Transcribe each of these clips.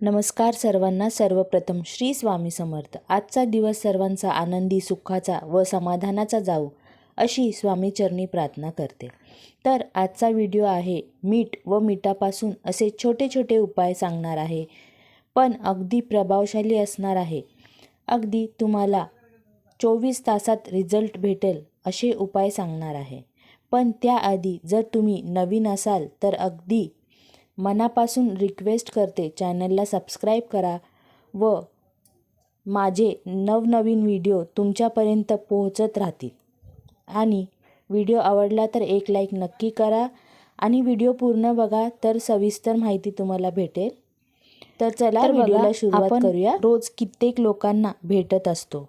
नमस्कार सर्वांना. सर्वप्रथम श्री स्वामी समर्थ. आजचा दिवस सर्वांचा आनंदी सुखाचा व समाधानाचा जाऊ अशी स्वामीचरणी प्रार्थना करते. तर आजचा व्हिडिओ आहे मीठ व मिठापासून असे छोटे छोटे उपाय सांगणार आहे पण अगदी प्रभावशाली असणार आहे. अगदी तुम्हाला चोवीस तासात रिझल्ट भेटेल असे उपाय सांगणार आहे. पण त्याआधी जर तुम्ही नवीन असाल तर अगदी मनापासून रिक्वेस्ट करते. चॅनलला सबस्क्राईब करा व माझे नवनवीन व्हिडिओ तुमच्यापर्यंत पोहोचत राहतील. आणि व्हिडिओ आवडला तर एक लाईक नक्की करा. आणि व्हिडिओ पूर्ण बघा तर सविस्तर माहिती तुम्हाला भेटेल. तर चला तर व्हिडिओला सुरुवात करूया. रोज कित्येक लोकांना भेटत असतो.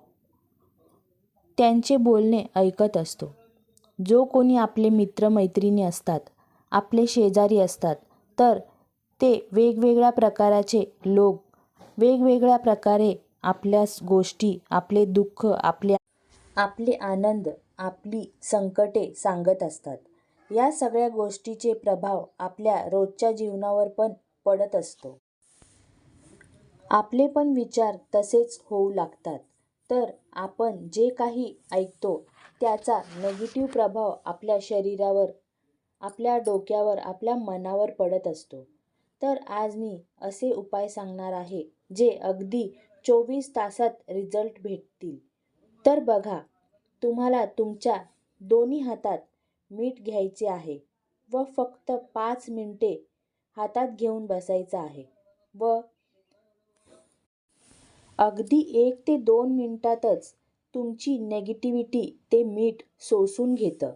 त्यांचे बोलणे ऐकत असतो. जो कोणी आपले मित्रमैत्रिणी असतात आपले शेजारी असतात तर ते वेगवेगळ्या प्रकाराचे लोक वेगवेगळ्या प्रकारे आपल्या गोष्टी आपले दुःख आपल्या आपले आनंद आपली संकटे सांगत असतात. या सगळ्या गोष्टीचे प्रभाव आपल्या रोजच्या जीवनावर पण पडत असतो. आपले पण विचार तसेच होऊ लागतात. तर आपण जे काही ऐकतो त्याचा नेगेटिव्ह प्रभाव आपल्या शरीरावर आपल्या डोक्यावर आपल्या मनावर पडत असतो. तर आज मी असे उपाय सांगणार आहे जे अगदी चोवीस तासात रिझल्ट भेटतील. तर बघा तुम्हाला तुमच्या दोन्ही हातात मीठ घ्यायचे आहे व फक्त पाच मिनिटे हातात घेऊन बसायचं आहे व अगदी एक ते दोन मिनटातच तुमची नेगेटिव्हिटी ते मीठ सोसून घेतं.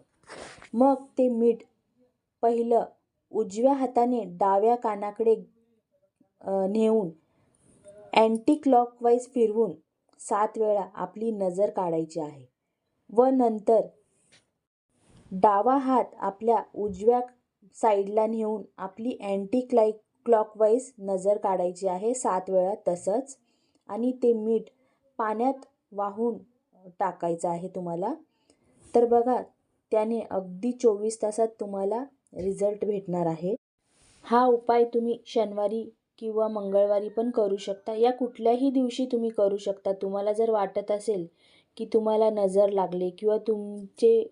मग ते मीठ पहिलं उजव्या हाताने डाव्या कानाकडे नेऊन अँटी क्लॉकवाईज फिरवून सात वेळा आपली नजर काढायची आहे. व नंतर डावा हात आपल्या उजव्या साईडला नेऊन आपली अँटी क्लाय क्लॉकवाईज नजर काढायची आहे सात वेळा तसंच. आणि ते मीठ पाण्यात वाहून टाकायचं आहे तुम्हाला. तर बघा त्याने अगदी चोवीस तासात तुम्हाला रिझल्ट भेटणार आहे. हा उपाय तुम्ही शनिवारी किंवा मंगळवारी पण करू शकता. या कुठल्याही दिवशी तुम्ही करू शकता. तुम्हाला जर वाटत असेल की तुम्हाला नजर लागले किंवा तुमचे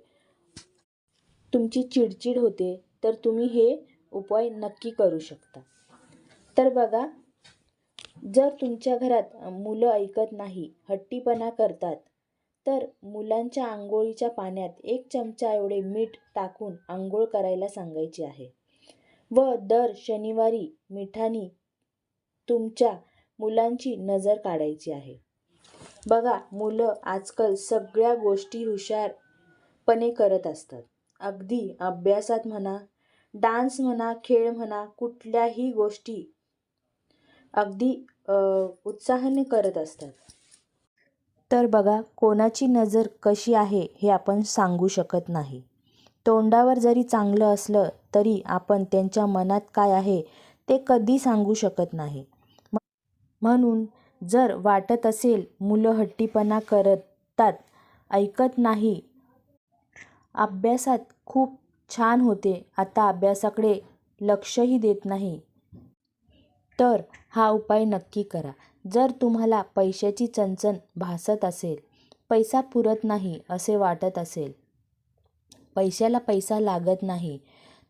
तुमची चिडचिड होते तर तुम्ही हे उपाय नक्की करू शकता. तर बघा जर तुमच्या घरात मुलं ऐकत नाही हट्टीपणा करतात तर मुलांच्या आंघोळीच्या पाण्यात एक चमचा एवढे मीठ टाकून आंघोळ करायला सांगायची आहे. व दर शनिवारी मिठानी तुमच्या मुलांची नजर काढायची आहे. बघा मुलं आजकाल सगळ्या गोष्टी हुशारपणे करत असतात. अगदी अभ्यासात म्हणा डान्स म्हणा खेळ म्हणा कुठल्याही गोष्टी अगदी उत्साहाने करत असतात. तर बघा कोणाची नजर कशी आहे हे आपण सांगू शकत नाही. तोंडावर जरी चांगलं असलं तरी आपण त्यांच्या मनात काय आहे ते कधी सांगू शकत नाही. म्हणून जर वाटत असेल मुलं हट्टीपणा करतात ऐकत नाही अभ्यासात खूप छान होते आता अभ्यासाकडे लक्षही देत नाही तर हा उपाय नक्की करा. जर तुम्हाला पैशाची चणचण भासत असेल पैसा पुरत नाही असे वाटत असेल पैशाला पैसा लागत नाही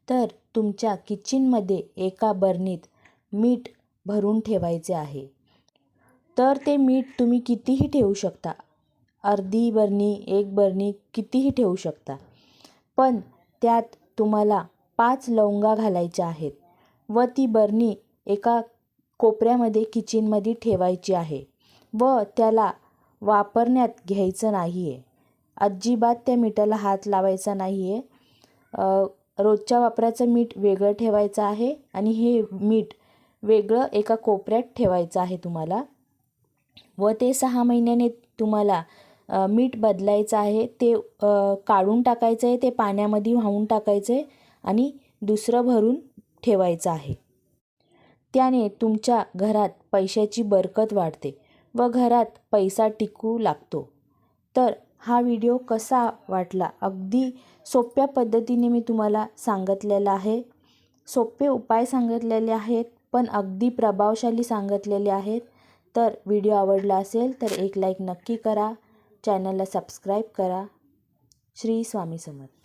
तर तुमच्या किचनमध्ये एका बरणीत मीठ भरून ठेवायचे आहे. तर ते मीठ तुम्ही कितीही ठेवू शकता. अर्धी बरणी एक बरणी कितीही ठेवू शकता. पण त्यात तुम्हाला पाच लवंगा घालायच्या आहेत व ती बरणी एका कोपऱ्यामध्ये किचनमध्ये ठेवायची आहे व त्याला वापरण्यात घ्यायचं नाही आहे अजिबात त्या मिठाला हात लावायचा नाही आहे रोजच्या वापराचं मीठ वेगळं ठेवायचं आहे आणि हे मीठ वेगळं एका कोपऱ्यात ठेवायचं आहे तुम्हाला. व ते सहा महिन्याने तुम्हाला मीठ बदलायचं आहे ते काढून टाकायचं आहे ते पाण्यामध्ये वाहून टाकायचं आहे आणि दुसरं भरून ठेवायचं आहे. त्याने तुमच्या घरात पैशाची बरकत वाढते व घरात पैसा टिकू लागतो. तर हा व्हिडिओ कसा वाटला? अगदी सोप्या पद्धतीने मी तुम्हाला सांगितलेला आहे. सोपे उपाय सांगितलेले आहेत पण अगदी प्रभावशाली सांगितलेले आहेत. तर व्हिडिओ आवडला असेल तर एक लाईक नक्की करा. चॅनलला सबस्क्राईब करा. श्री स्वामी समर्थ.